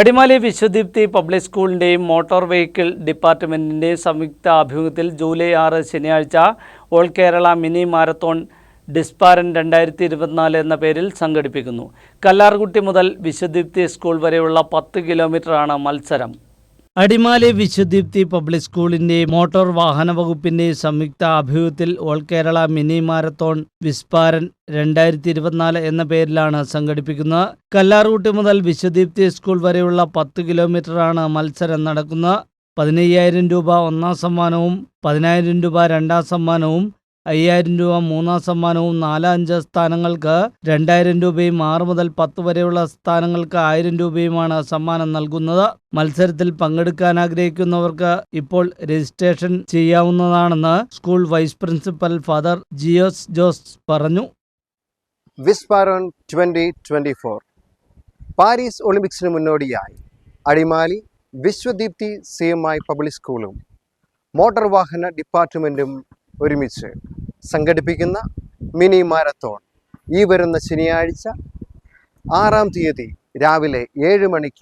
Adimali Vishwadeepthi public സ്കൂളിന്റെയും motor vehicle ഡിപ്പാർട്ട്മെന്റിന്റെയും സംയുക്ത ആഭിമുഖ്യത്തിൽ ജൂലൈ ആറ് ശനിയാഴ്ച ഓൾ കേരള മിനി മാരത്തോൺ ഡിസ്പാരൻ രണ്ടായിരത്തി ഇരുപത്തിനാല് എന്ന പേരിൽ സംഘടിപ്പിക്കുന്നു. കല്ലാർകുട്ടി മുതൽ വിശ്വദീപ്തി സ്കൂൾ വരെയുള്ള പത്ത് കിലോമീറ്ററാണ് മത്സരം. അടിമാലി വിശ്വദീപ്തി പബ്ലിക് സ്കൂളിന്റെ മോട്ടോർ വാഹന വകുപ്പിന്റെ സംയുക്ത ആഭിമുഖ്യത്തിൽ ഓൾ കേരള മിനി മാരത്തോൺ വിസ്പാരൻ രണ്ടായിരത്തി ഇരുപത്തിനാല് എന്ന പേരിലാണ് സംഘടിപ്പിക്കുന്നത്. കല്ലാറൂട്ടി മുതൽ വിശ്വദീപ്തി സ്കൂൾ വരെയുള്ള പത്ത് കിലോമീറ്ററാണ് മത്സരം നടക്കുന്നത്. പതിനയ്യായിരം രൂപ ഒന്നാം സമ്മാനവും പതിനായിരം രൂപ രണ്ടാം സമ്മാനവും അയ്യായിരം രൂപ മൂന്നാം സമ്മാനവും നാലാം അഞ്ച് സ്ഥാനങ്ങൾക്ക് രണ്ടായിരം രൂപയും ആറ് മുതൽ പത്ത് വരെയുള്ള സ്ഥാനങ്ങൾക്ക് ആയിരം രൂപയുമാണ് സമ്മാനം നൽകുന്നത്. മത്സരത്തിൽ പങ്കെടുക്കാൻ ആഗ്രഹിക്കുന്നവർക്ക് ഇപ്പോൾ registration ചെയ്യാവുന്നതാണെന്ന് school vice principal father Jios Jose പറഞ്ഞു. വിസ്പാരോൺ ട്വന്റി ഫോർ. പാരീസ് ഒളിമ്പിക്സിന് മുന്നോടിയായി. Adimali Vishwadeepthi C M I public സ്കൂളും മോട്ടോർ വാഹന ഡിപ്പാർട്ട്മെന്റും ഒരുമിച്ച് സംഘടിപ്പിക്കുന്ന മിനി മാരത്തോൺ. ഈ വരുന്ന ശനിയാഴ്ച ആറാം തീയതി രാവിലെ ഏഴ് മണിക്ക്